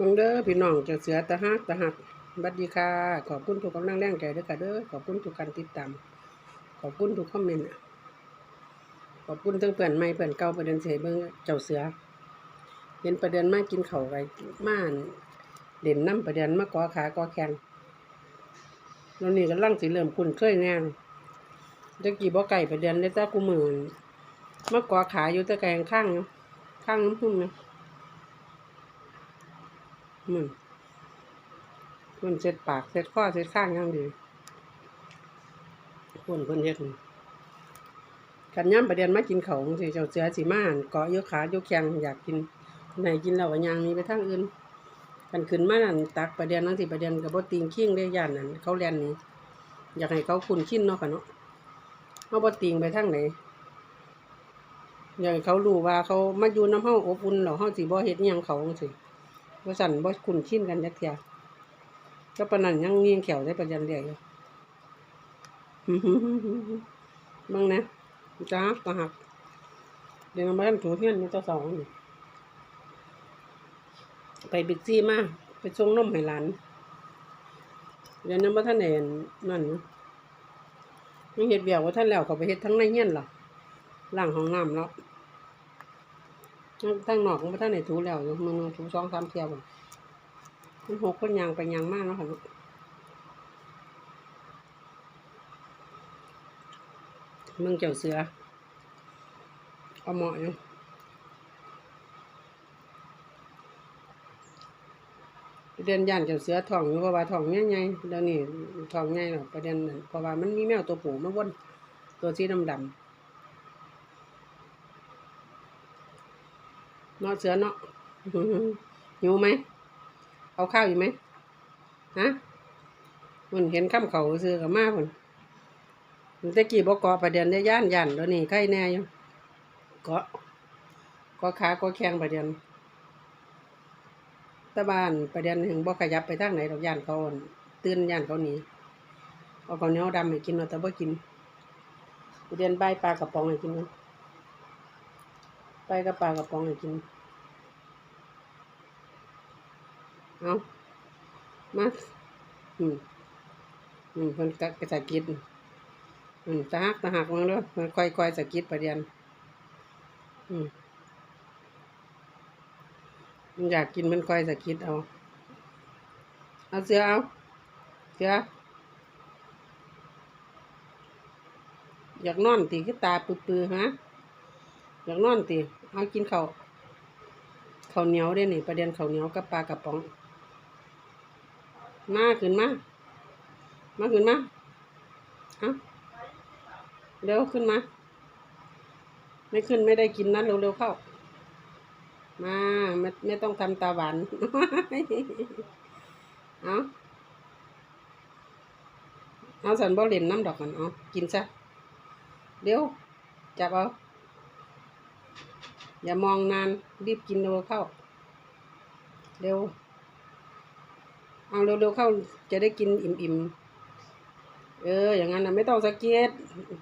มึงเด้อพี่น้องเจะเสือตะฮักตะหักบัดดีค่ะ ขอบคุณทุกกำลังแรงใจด้อค่ะเด้อขอบคุณทุกการติดตาม ขอบคุณทุกคอมเมนต์ขอบคุณทั้งเพื่อนใหม่เพื่อนเก่าประเด็นเสยเบิ่งเจ้าเสือเห็นประเด็นมากกินเข้าไปม่านเด่นน้ำประเด็นมากกอขากอแขนแล้วนี่ก็ลังสิเริ่มคุ้นเคยแน่จะกี่บ่ไก่ประเด็นเลยแต่กูมือนมากอขาอยู่ต่แกงข้างนะข้างน้ำพุ่มเนาะ มึงคนเสร็จปากเสร็จข้อเสร็จข้างยังดีคนคนเฮ็ดนี่กันย่ำประเด็นมากินเขาวจังสิเจ้าเสือสีม่านเกาะยกขายกแขงอยากกินไหนกินแล้วก็ยางนี้ไปทางอื่นกันขึ้นมานั่นตักประเด็นนั่นสิประเด็นกับบติงขิ้งได้ย่านนั่นเขาเรียนนี่อยากให้เขาคุ้นขิ้นเนาะค่ะเนาะเขาบติงไปทางไหนอยากให้เขารู้ว่าเขามาอยู่น้ำเฮาอบอุ่นแล้วเฮาสิบ่เฮ็ดยังเขาจั ว่าสั่นบ่คุ้นชินกันจักเที่ยก็ปนันยังเงียงแขวได้ประจันเดียวอยู่บังนะจ้าตาหักเดี๋ยวมาบ้านถูเทียนมีเจ้าสองไปบิ๊กซี่มาไปส่งนมให้หลานเดี๋ยวนั้นบ่ท่านเห็นนั่นอยู่ยังเฮ็ดเบียกว่าท่านแล้วเขาไปเฮ็ดทั้งในเฮียนล่ะล้างห้องน้ำแล้ว ทั้งหนอกของพระท่านในถูแล้วอยู่มือถูสองสามเที่ยวพุ่นมันหกคนยางไปยางมากเนาะค่ะมืองเจ้าเสือ เอาเหมาะอยู่ประเด็นย่านเจ้าเสือทองอยู่เพราะว่าทองใหญ่ๆเดี๋ยวนี้ทองใหญ่หรอประเด็นนั้นเพราะว่ามันมีแมวตัวผู้มาวนตัวสีดดำๆ นาะเสือเนาะหิวไหมเอาข้าวอยู่ไหมฮะมันเห็นข้ามเขาซื้อกับมาคนมันตะกี้บอกเกาะประเด็นได้ย่านย่านแล้วนี่ใกล้แน่อยู่เกาะเกาะขาเกาะแข้งประเด็นตะบานประเด็นถึงบ่ขยับไปทางไหนดอกย่านเขาอั่นตื่นย่านเขาหนีเอาข้าวเหนียวดำให้กินเราแต่บ่กินประเด็นใบปลากระป๋องให้กินเนาะใบกับปลากระป๋องให้กิน เอามาอืมอืมเพิ่นก็สะกิดอืมตะหักตะหักมันเด้อมันค่อยๆสะกิดประเดี๋ยวอืมมันอยากกินมันค่อยสะกิดเอา เอาเสือเอา เสืออยากนอนตีคือตาปื้อๆฮะ อยากนอนตีเอากินเข้าวข้าเหนียวเด้นี่ประเด็นเข้าเหนียวกับปลากระป๋อง มาขึ้นมา มาขึ้นมาเอาเร็วขึ้นมา ไม่ขึ้นไม่ได้กินนะเร็วๆเข้า มาไม่ไม่ต้องทำตาหวานเอาเอาสันบ่เล่นน้ำดอกกันเอากินซะเร็วจับเอา อย่ามองนาน รีบกินเร็วเข้า เร็ว เอาเร็วๆเข้าจะได้กินอิ่มๆ เออ อย่างนั้นนะไม่ต้องสะเก็ด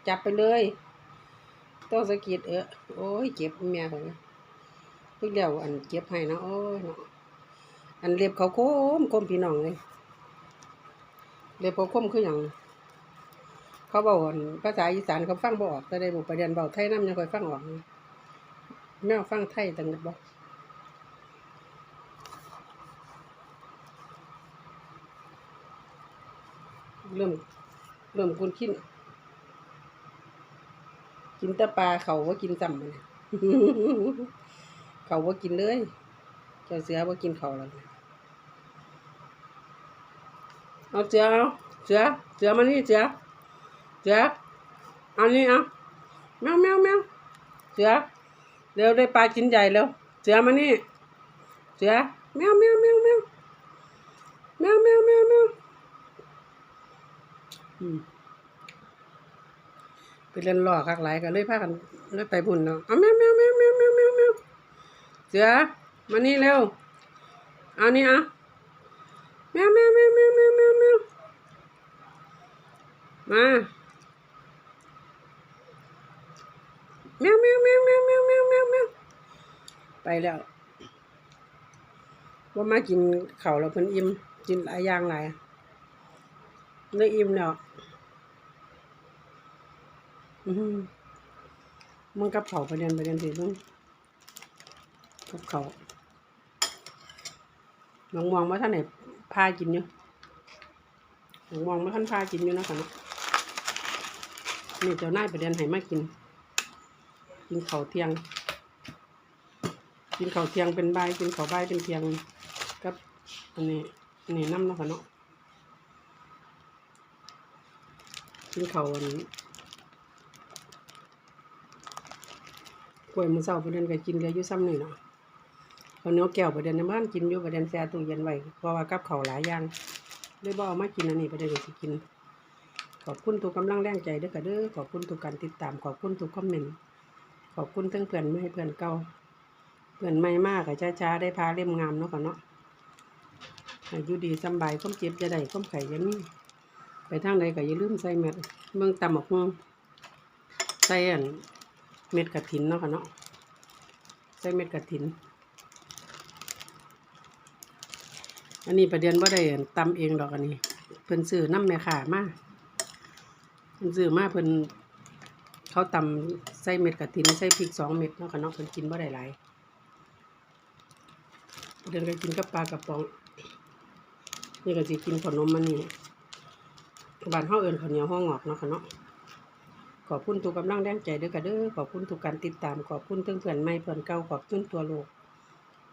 จับไปเลย ต้องสะกิดเออ โอ้ยเจ็บเมียเขาเพิ่งเดียวอันเจ็บให้นะโอ้ยเนาะอันเล็บเขาโค้มโค้มพี่น้องเลยเล็บเขาโค้มคืออย่างเขาบอกภาษาอีสานเขาฟังบอกแต่ได้บุประเด็นเบาไทยน้ำยังคอยฟังออกนะ แม่ฟังไทยตังแต่บอกเริ่มเริ่มคุณกินกินตะปลาเขาว่ากินซ้ำมันเขาว่ากินเลย เจ้าเสือว่ากินเขาแล้วเอาเสือเอาเสือเสือมานี่เสือเสือเอานี่เอาแมวแมวแมวเสือ เร็วได้ปลากินใหญ่เร็ว เสือมานี่ เสือแมวแมวแมวแมวแมวแมวแมวแมวอืมไปเล่นล่อคักหลายกันเลยพากันเลยไปบุญเนาะเอาแมวแมวแมวแมวแมวแมวแมวเสือมานี่เร็ว เอานี่อาแมวแมวแมวแมวแมวแมวแมวมา แมวแมวแมวแมวแมวแมวแมวแมวไปแล้วว่ามากินเข้าวแล้วเพิ่นอิ่มกินหลายอย่างหลายเลยอิ่มแล้วอือหือมันกับข้าประเด็นประเด็นสิมึงกับเข้าวน้องมองว่าท่านไหนพากินอยู่น้องมองว่าท่านพากินอยู่นะคะเนาะนี่เจ้านายประเด็นให้มากิน กินข้าวเที่ยง กินข้าวเที่ยงเป็นใบกินข้าวบ่ายเป็นเที่ยงกับอันนี้อันนี้น้ำเนาะค่ะเนาะกินข้าวอันกล้วยมือเช้าประเด็นก็กินเลือยู่ซ้ำนี่เนาะข้าเนียวแก้วประเด็นในบ้านกินอยู่ประเด็นแช่ตู้เย็นไว้เพราะว่ากับเขาหลายอย่างเลยบ่เอามากินอันนี้ประเด็นก็สิกิน ขอบคุณทุกกำลังแรงใจด้อค่ะเด้อขอบคุณทุกการติดตามขอบคุณทุกคอมเมนต์ ขอบคุณทั้งเพื่อนไม้เพื่อนเก่าเพื่อนไม่มากอะช้าๆได้พาเล่มงามเนาะค่ะเนาะอายุดีสบายก้มเจ็บจะได้ก้มไข่อยัมีไปทางใดก็อย่าลืมใส่เม็ดเมืองตำหมกฮวงใส่อันเม็ดกระถินเนาะค่ะเนาะใส่เม็ดกระถิน อันนี้ประเด็นว่าได้ตำเองดอกอันนี้ เพิ่นซื้อน้ำแม่ขามาเพิ่นซื้อมาเพิ่น เขาตำใส่เม็ดกระถินใส่พริกสองเม็ดเนาะค่ะเนาะเพิ่นกินบ่ได้หลายเดินไปกินกับปลากระป๋องนี่ก็สิกินขนมมันนี่บ้านเฮาเอิ้นข้าวเหนียวห้องงอกเนาะค่ะเนาะขอบคุณทุกกำลังแรงใจเด้อค่ะเด้อขอบคุณทุกการติดตามขอบคุณเพื่อนเพื่อนใหม่เพื่อนเก่าขอบคุณตัวโลก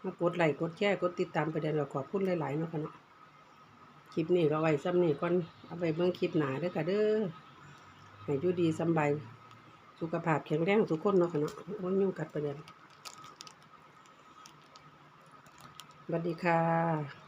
มากดไลค์กดแชร์กดติดตามไปเดนเราขอบคุณหลายๆเนาะค่ะเนาะคลิปนี้ก็ไว้ซ้ำนี่ก่อนเอาไปเบิ่งคลิปหนาเด้อค่ะเด้อให้ยูดีสบาย สุขภาพแข็งแรงทุกคนเนาะค่ะเนาะบ่ยุ่งกัดประเด็นสวัสดีค่ะ